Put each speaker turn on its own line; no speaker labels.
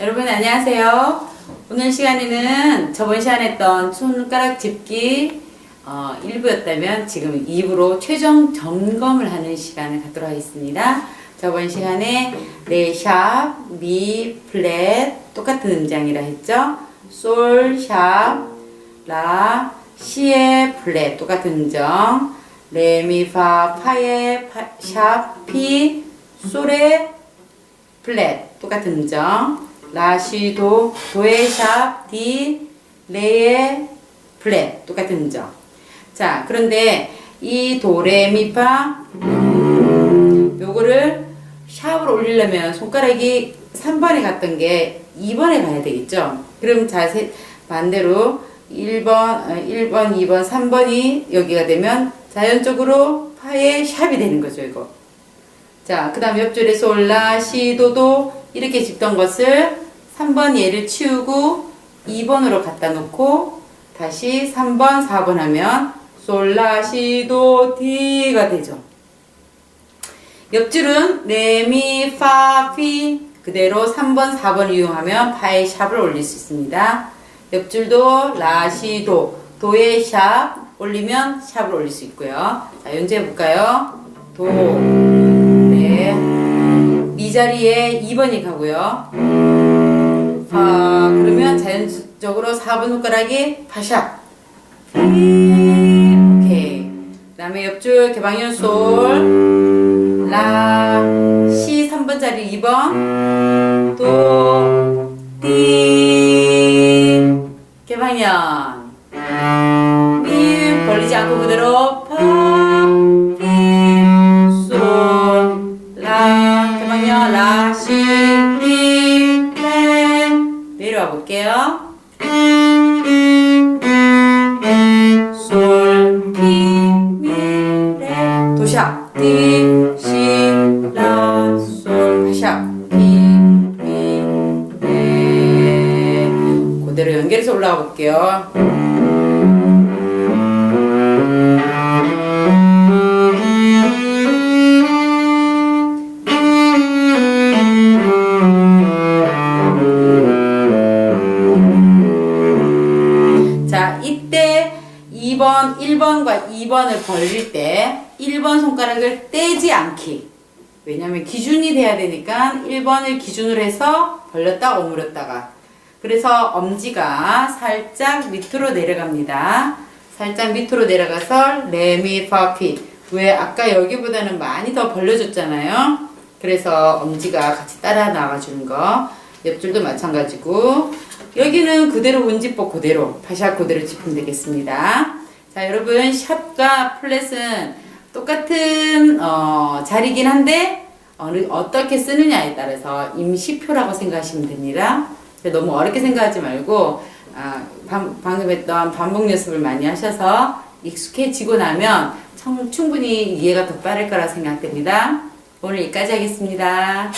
여러분 안녕하세요. 오늘 시간에는 저번 시간에 했던 손가락 집기 어, 1부였다면 지금 2부로 최종 점검을 하는 시간을 갖도록 하겠습니다. 저번 시간에 레샵, 미, 플랫 똑같은 음장이라 했죠. 솔, 샵, 라, 시의 플랫 똑같은 음정. 레, 미, 파, 파의 파, 샵, 피, 솔의 플랫 똑같은 음정 라, 시, 도, 도의 샵, 디, 레의 플랫 똑같은 음정 자 그런데 이 도, 레, 미, 파 요거를 샵을 올리려면 손가락이 3번에 갔던 게 2번에 가야 되겠죠? 그럼 자세 반대로 1번, 어, 1번, 2번, 3번이 여기가 되면 자연적으로 파의 샵이 되는 거죠 이거. 자, 그 다음 옆줄에 솔라, 시, 도도 이렇게 짚던 것을 3번 얘를 치우고 2번으로 갖다 놓고 다시 3번, 4번 하면 솔라, 시, 도, 디가 되죠. 옆줄은 레, 미, 파, 피 그대로 3번, 4번 이용하면 파의 샵을 올릴 수 있습니다. 옆줄도 라, 시, 도 도의 샵 올리면 샵을 올릴 수 있고요. 자, 연주해 볼까요? 도, 네. 미 자리에 2번이 가고요. 아, 그러면 자연적으로 4번 손가락이 파샵. 오케이. 그 다음에 옆줄 개방현 솔. 라. 시 3번 자리 2번. 도. 띠. 개방현. 내려와 볼게요. 솔, 피, 미, 레, 도샵, 디, 시, 라, 솔, 파샵, 피, 미, 레. 그대로 연결해서 올라가 볼게요. 이때 2번, 1번과 2번을 벌릴 때 1번 손가락을 떼지 않기. 왜냐면 기준이 돼야 되니까 1번을 기준으로 해서 벌렸다 오므렸다가. 그래서 엄지가 살짝 밑으로 내려갑니다. 살짝 밑으로 내려가서 레미 파피. 왜 아까 여기보다는 많이 더 벌려줬잖아요. 그래서 엄지가 같이 따라 나가주는 거. 옆줄도 마찬가지고 여기는 그대로 운지법 그대로 파샵 그대로 짚으면 되겠습니다. 자 여러분 샵과 플랫은 똑같은 어, 자리긴 한데 어느, 어떻게 쓰느냐에 따라서 임시표라고 생각하시면 됩니다. 너무 어렵게 생각하지 말고 아, 방, 방금 했던 반복 연습을 많이 하셔서 익숙해지고 나면 청, 충분히 이해가 더 빠를 거라 생각됩니다. 오늘 여기까지 하겠습니다.